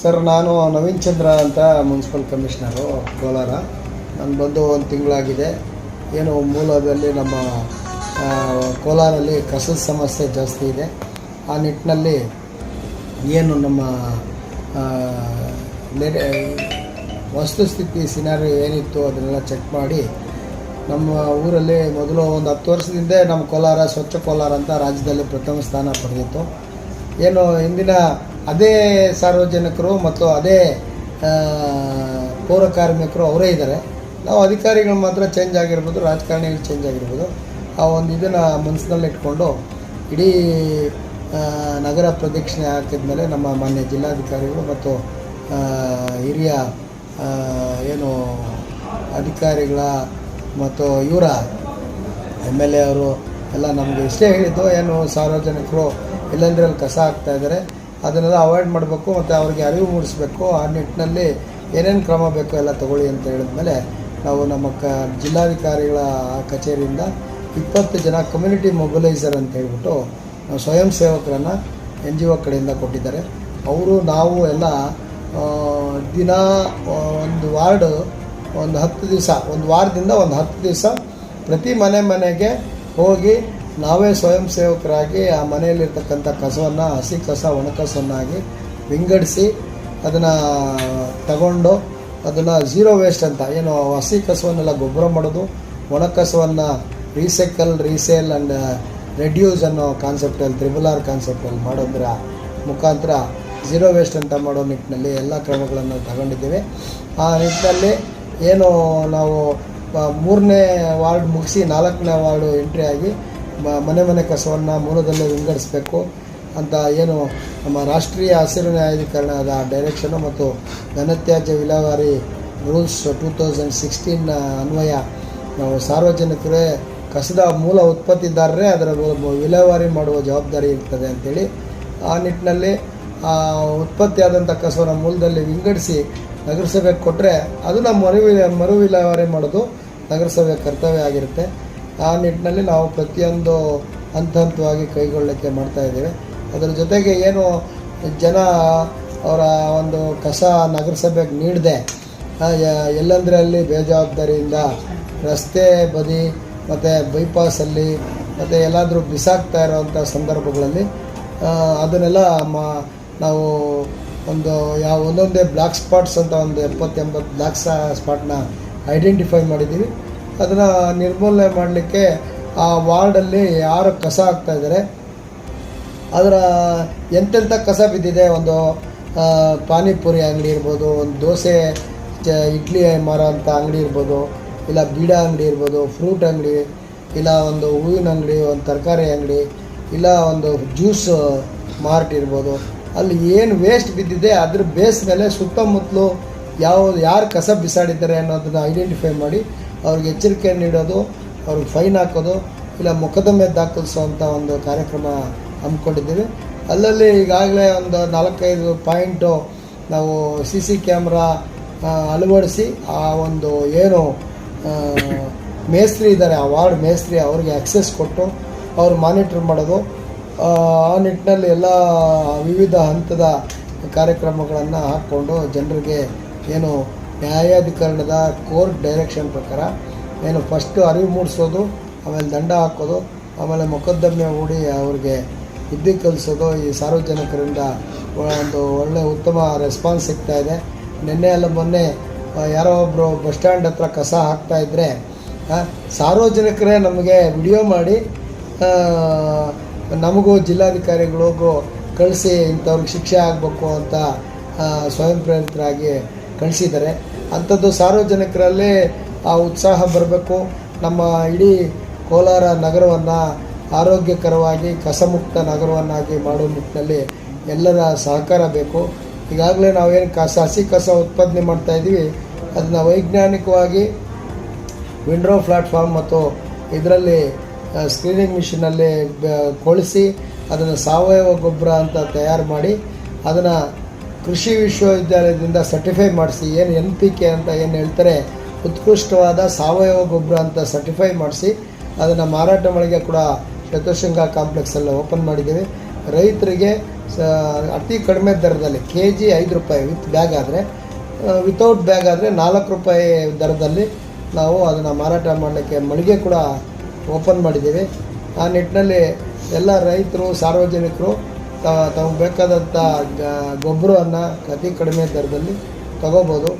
Sir, ನಾನು ನವೀನ್ ಚಂದ್ರ ಅಂತ municipal commissioner, Kolar. ನಾನು ಬಂದು ಒಂದು ತಿಂಗಳಾಗಿದೆ. ಏನು ಮೂಲದಲ್ಲಿ ನಮ್ಮ ಕೋಲಾರಲ್ಲಿ ಕಸದ ಸಮಸ್ಯೆ ಜಾಸ್ತಿ ಇದೆ. ಆ ನಿಟ್ಟಿನಲ್ಲಿ ಏನು ನಮ್ಮ ವಸ್ತುಸ್ಥಿತಿ ಸಿನಾರಿ ಏನಿತ್ತು ಅದನ್ನೆಲ್ಲ ಚೆಕ್ ಮಾಡಿ ನಮ್ಮ ಊರಲ್ಲಿ ಮೊದಲು ಒಂದು ಹತ್ತು ವರ್ಷದಿಂದ ನಮ್ಮ ಕೋಲಾರ, ಸ್ವಚ್ಛ ಕೋಲಾರ ಅಂತ ರಾಜ್ಯದಲ್ಲಿ ಪ್ರಥಮ ಸ್ಥಾನ ಪಡೆದಿತ್ತು. ಏನು ಇಂದಿನ ಅದೇ ಸಾರ್ವಜನಿಕರು ಮತ್ತು ಅದೇ ಪೌರಕಾರ್ಮಿಕರು ಪೌರ ಕಾರ್ಮಿಕರು ಅವರೇ ಇದ್ದಾರೆ. ನಾವು ಅಧಿಕಾರಿಗಳು ಮಾತ್ರ ಚೇಂಜ್ ಆಗಿರ್ಬೋದು, ರಾಜಕಾರಣಿಗಳು ಚೇಂಜ್ ಆಗಿರ್ಬೋದು. ಆ ಒಂದು ಇದನ್ನು ಮನಸ್ಸಿನಲ್ಲಿ ಇಟ್ಕೊಂಡು ಇಡೀ ನಗರ ಪ್ರದಕ್ಷಿಣೆ ಹಾಕಿದ ಮೇಲೆ ನಮ್ಮ ಮಾನ್ಯ ಜಿಲ್ಲಾಧಿಕಾರಿಗಳು ಮತ್ತು ಹಿರಿಯ ಏನು ಅಧಿಕಾರಿಗಳ ಮತ್ತು ಇವರ ಎಂ ಎಲ್ ಎ ಅವರು ಎಲ್ಲ ನಮಗೆ ಇಷ್ಟೇ ಹೇಳಿದ್ದು, ಏನು ಸಾರ್ವಜನಿಕರು ಎಲ್ಲಂದ್ರೆ ಅಲ್ಲಿ ಕಸ ಹಾಕ್ತಾ ಇದ್ದಾರೆ. ಅದನ್ನೆಲ್ಲ ಅವಾಯ್ಡ್ ಮಾಡಬೇಕು ಮತ್ತು ಅವ್ರಿಗೆ ಅರಿವು ಮೂಡಿಸಬೇಕು. ಆ ನಿಟ್ಟಿನಲ್ಲಿ ಏನೇನು ಕ್ರಮ ಬೇಕೋ ಎಲ್ಲ ತಗೊಳ್ಳಿ ಅಂತ ಹೇಳಿದ ಮೇಲೆ ನಾವು ನಮ್ಮ ಕ ಜಿಲ್ಲಾಧಿಕಾರಿಗಳ ಕಚೇರಿಯಿಂದ ಇಪ್ಪತ್ತು ಜನ ಕಮ್ಯುನಿಟಿ ಮೊಬಿಲೈಸರ್ ಅಂತ ಹೇಳ್ಬಿಟ್ಟು ನಾವು ಸ್ವಯಂ ಸೇವಕರನ್ನು ಎನ್ ಜಿ ಒ ಕಡೆಯಿಂದ ಕೊಟ್ಟಿದ್ದಾರೆ. ಅವರು ನಾವು ಎಲ್ಲ ದಿನ ಒಂದು ವಾರ್ಡು, ಒಂದು ಹತ್ತು ದಿವಸ, ಒಂದು ವಾರದಿಂದ ಒಂದು ಹತ್ತು ದಿವಸ ಪ್ರತಿ ಮನೆ ಮನೆಗೆ ಹೋಗಿ ನಾವೇ ಸ್ವಯಂ ಸೇವಕರಾಗಿ ಆ ಮನೆಯಲ್ಲಿರ್ತಕ್ಕಂಥ ಕಸವನ್ನು, ಹಸಿ ಕಸ, ಒಣ ಕಸವನ್ನಾಗಿ ವಿಂಗಡಿಸಿ ಅದನ್ನು ತಗೊಂಡು ಅದನ್ನು ಝೀರೋ ವೇಸ್ಟ್ ಅಂತ, ಏನು ಹಸಿ ಕಸವನ್ನೆಲ್ಲ ಗೊಬ್ಬರ ಮಾಡೋದು, ಒಣ ಕಸವನ್ನು ರೀಸೈಕಲ್, ರೀಸೇಲ್ ಆ್ಯಂಡ್ ರೆಡ್ಯೂಸ್ ಅನ್ನೋ ಕಾನ್ಸೆಪ್ಟಲ್ಲಿ ತ್ರಿಬುಲ್ ಆರ್ ಕಾನ್ಸೆಪ್ಟಲ್ಲಿ ಮಾಡೋದ್ರ ಮುಖಾಂತರ ಝೀರೋ ವೇಸ್ಟ್ ಅಂತ ಮಾಡೋ ನಿಟ್ಟಿನಲ್ಲಿ ಎಲ್ಲ ಕ್ರಮಗಳನ್ನು ತಗೊಂಡಿದ್ದೇವೆ. ಆ ನಿಟ್ಟಿನಲ್ಲಿ ಏನು ನಾವು ಮೂರನೇ ವಾರ್ಡ್ ಮುಗಿಸಿ ನಾಲ್ಕನೇ ವಾರ್ಡು ಎಂಟ್ರಿ ಆಗಿ ಮನೆ ಮನೆ ಕಸವನ್ನು ಮೂಲದಲ್ಲೇ ವಿಂಗಡಿಸಬೇಕು ಅಂತ ಏನು ನಮ್ಮ ರಾಷ್ಟ್ರೀಯ ಹಸಿರು ನ್ಯಾಯಾಧೀಕರಣದ ಡೈರೆಕ್ಷನು ಮತ್ತು ಘನತ್ಯಾಜ್ಯ ವಿಲೇವಾರಿ ರೂಲ್ಸ್ ಟೂ ತೌಸಂಡ್ ಸಿಕ್ಸ್ಟೀನ್ ಅನ್ವಯ. ನಾವು ಸಾರ್ವಜನಿಕರೇ ಕಸದ ಮೂಲ ಉತ್ಪತ್ತಿದಾರರೇ ಅದರ ವಿಲೇವಾರಿ ಮಾಡುವ ಜವಾಬ್ದಾರಿ ಇರ್ತದೆ ಅಂತೇಳಿ ಆ ನಿಟ್ಟಿನಲ್ಲಿ ಉತ್ಪತ್ತಿಯಾದಂಥ ಕಸವನ್ನು ಮೂಲದಲ್ಲಿ ವಿಂಗಡಿಸಿ ನಗರಸಭೆಗೆ ಕೊಟ್ಟರೆ ಅದನ್ನು ಮರು ವಿಲೇ- ಮರು ವಿಲೇವಾರಿ ಮಾಡೋದು ನಗರಸಭೆ ಕರ್ತವ್ಯ ಆಗಿರುತ್ತೆ. ಆ ನಿಟ್ಟಿನಲ್ಲಿ ನಾವು ಪ್ರತಿಯೊಂದು ಹಂತ ಹಂತವಾಗಿ ಮಾಡ್ತಾ ಇದ್ದೇವೆ. ಅದರ ಜೊತೆಗೆ ಏನು ಜನ ಅವರ ಒಂದು ಕಸ ನಗರಸಭೆಗೆ ನೀಡದೆ ಎಲ್ಲಂದ್ರೆ ಅಲ್ಲಿ ಬೇಜವಾಬ್ದಾರಿಯಿಂದ ರಸ್ತೆ ಬದಿ ಮತ್ತು ಬೈಪಾಸಲ್ಲಿ ಮತ್ತು ಎಲ್ಲಾದರೂ ಬಿಸಾಕ್ತಾ ಇರೋವಂಥ ಸಂದರ್ಭಗಳಲ್ಲಿ ಅದನ್ನೆಲ್ಲ ಮ, ನಾವು ಒಂದು ಯಾವ ಒಂದೊಂದೇ ಬ್ಲ್ಯಾಕ್ ಸ್ಪಾಟ್ಸ್ ಅಂತ ಒಂದು ಎಪ್ಪತ್ತೆಂಬತ್ತು ಬ್ಲಾಕ್ ಬ್ಲ್ಯಾಕ್ ಸ್ಪಾಟ್ನ ಐಡೆಂಟಿಫೈ ಮಾಡಿದ್ದೀವಿ. ಅದನ್ನು ನಿರ್ಮೂಲನೆ ಮಾಡಲಿಕ್ಕೆ ಆ ವಾರ್ಡಲ್ಲಿ ಯಾರು ಕಸ ಹಾಕ್ತಾ ಇದ್ದಾರೆ. ಅದರ ಎಂತೆಂಥ ಕಸ ಬಿದ್ದಿದೆ? ಒಂದು ಪಾನಿಪುರಿ ಅಂಗಡಿ ಇರ್ಬೋದು, ಒಂದು ದೋಸೆ ಇಡ್ಲಿ ಮಾರೋ ಅಂಥ ಅಂಗಡಿ ಇರ್ಬೋದು, ಇಲ್ಲ ಬೀಡ ಅಂಗಡಿ ಇರ್ಬೋದು, ಫ್ರೂಟ್ ಅಂಗಡಿ, ಇಲ್ಲ ಒಂದು ಹೂವಿನ ಅಂಗಡಿ, ಒಂದು ತರಕಾರಿ ಅಂಗಡಿ, ಇಲ್ಲ ಒಂದು ಜ್ಯೂಸ್ ಮಾರ್ಟ್ ಇರ್ಬೋದು. ಅಲ್ಲಿ ಏನು ವೇಸ್ಟ್ ಬಿದ್ದಿದೆ? ಅದ್ರ ಬೇಸ್ ಮೇಲೆ ಸುತ್ತಮುತ್ತಲು ಯಾವ ಯಾರು ಕಸ ಬಿಸಾಡಿದ್ದಾರೆ ಅನ್ನೋದನ್ನು ಐಡೆಂಟಿಫೈ ಮಾಡಿ ಅವ್ರಿಗೆ ಎಚ್ಚರಿಕೆ ನೀಡೋದು, ಅವ್ರಿಗೆ ಫೈನ್ ಹಾಕೋದು, ಇಲ್ಲ ಮೊಕದ್ದಮೆ ದಾಖಲಿಸುವಂಥ ಒಂದು ಕಾರ್ಯಕ್ರಮ ಹಮ್ಮಿಕೊಂಡಿದ್ದೀವಿ. ಅಲ್ಲಲ್ಲಿ ಈಗಾಗಲೇ ಒಂದು ನಾಲ್ಕೈದು ಪಾಯಿಂಟು ನಾವು ಸಿ ಸಿ ಕ್ಯಾಮ್ರಾ ಅಳವಡಿಸಿ ಆ ಒಂದು ಏನು ಮೇಸ್ತ್ರಿ ಇದ್ದಾರೆ, ಆ ವಾರ್ಡ್ ಮೇಸ್ತ್ರಿ ಅವ್ರಿಗೆ ಆಕ್ಸೆಸ್ ಕೊಟ್ಟು ಅವ್ರು ಮಾನಿಟ್ರ್ ಮಾಡೋದು. ಆ ನಿಟ್ಟಿನಲ್ಲಿ ಎಲ್ಲ ವಿವಿಧ ಹಂತದ ಕಾರ್ಯಕ್ರಮಗಳನ್ನು ಹಾಕ್ಕೊಂಡು ಜನರಿಗೆ ಏನು ನ್ಯಾಯಾಧಿಕರಣದ ಕೋರ್ಟ್ ಡೈರೆಕ್ಷನ್ ಪ್ರಕಾರ ಏನು ಫಸ್ಟು ಅರಿವು ಮೂಡಿಸೋದು, ಆಮೇಲೆ ದಂಡ ಹಾಕೋದು, ಆಮೇಲೆ ಮೊಕದ್ದಮೆ ಹೂಡಿ ಅವ್ರಿಗೆ ಬುದ್ಧಿ ಕಲಿಸೋದು ಈ ಸಾರ್ವಜನಿಕರಿಂದ ಒಂದು ಒಳ್ಳೆ ಉತ್ತಮ ರೆಸ್ಪಾನ್ಸ್ ಸಿಗ್ತಾ ಇದೆ. ನಿನ್ನೆ ಎಲ್ಲ ಮೊನ್ನೆ ಯಾರೋ ಒಬ್ಬರು ಬಸ್ ಸ್ಟ್ಯಾಂಡ್ ಹತ್ರ ಕಸ ಹಾಕ್ತಾ ಇದ್ದರೆ ಸಾರ್ವಜನಿಕರೇ ನಮಗೆ ವಿಡಿಯೋ ಮಾಡಿ ನಮಗೂ ಜಿಲ್ಲಾಧಿಕಾರಿಗಳಿಗೂ ಕಳಿಸಿ ಇಂಥವ್ರಿಗೆ ಶಿಕ್ಷೆ ಆಗಬೇಕು ಅಂತ ಸ್ವಯಂ ಪ್ರೇರಿತರಾಗಿ ಕಳಿಸಿದ್ದಾರೆ. ಅಂಥದ್ದು ಸಾರ್ವಜನಿಕರಲ್ಲಿ ಆ ಉತ್ಸಾಹ ಬರಬೇಕು. ನಮ್ಮ ಇಡೀ ಕೋಲಾರ ನಗರವನ್ನು ಆರೋಗ್ಯಕರವಾಗಿ ಕಸಮುಕ್ತ ನಗರವನ್ನಾಗಿ ಮಾಡೋ ನಿಟ್ಟಿನಲ್ಲಿ ಎಲ್ಲರ ಸಹಕಾರ ಬೇಕು. ಈಗಾಗಲೇ ನಾವೇನು ಕಸ, ಹಸಿ ಕಸ ಉತ್ಪಾದನೆ ಮಾಡ್ತಾಯಿದ್ದೀವಿ ಅದನ್ನು ವೈಜ್ಞಾನಿಕವಾಗಿ ವಿಂಡ್ರೋ ಪ್ಲಾಟ್ಫಾರ್ಮ್ ಮತ್ತು ಇದರಲ್ಲಿ ಸ್ಕ್ರೀನಿಂಗ್ ಮಿಷಿನಲ್ಲಿ ಕೊಳಿಸಿ ಅದನ್ನು ಸಾವಯವ ಗೊಬ್ಬರ ಅಂತ ತಯಾರು ಮಾಡಿ ಅದನ್ನು ಕೃಷಿ ವಿಶ್ವವಿದ್ಯಾಲಯದಿಂದ ಸರ್ಟಿಫೈ ಮಾಡಿಸಿ ಏನು ಎನ್ ಪಿ ಕೆ ಅಂತ ಏನು ಹೇಳ್ತಾರೆ, ಉತ್ಕೃಷ್ಟವಾದ ಸಾವಯವ ಗೊಬ್ಬರ ಅಂತ ಸರ್ಟಿಫೈ ಮಾಡಿಸಿ ಅದನ್ನು ಮಾರಾಟ ಮಳಿಗೆ ಕೂಡ ಶತಶೃಂಗ ಕಾಂಪ್ಲೆಕ್ಸಲ್ಲಿ ಓಪನ್ ಮಾಡಿದ್ದೀವಿ. ರೈತರಿಗೆ ಅತಿ ಕಡಿಮೆ ದರದಲ್ಲಿ ಕೆ ಜಿ ಐದು ರೂಪಾಯಿ ವಿತ್ ಬ್ಯಾಗ್ ಆದರೆ ವಿತೌಟ್ ಬ್ಯಾಗ್ ಆದರೆ ನಾಲ್ಕು ರೂಪಾಯಿ ದರದಲ್ಲಿ ನಾವು ಅದನ್ನು ಮಾರಾಟ ಮಾಡಲಿಕ್ಕೆ ಮಳಿಗೆ ಕೂಡ ಓಪನ್ ಮಾಡಿದ್ದೀವಿ. ಆ ನಿಟ್ಟಿನಲ್ಲಿ ಎಲ್ಲ ರೈತರು, ಸಾರ್ವಜನಿಕರು ತ ತಮಗೆ ಬೇಕಾದಂಥ ಗೊಬ್ಬರವನ್ನು ಅತಿ ಕಡಿಮೆ ದರದಲ್ಲಿ ತಗೋಬೋದು.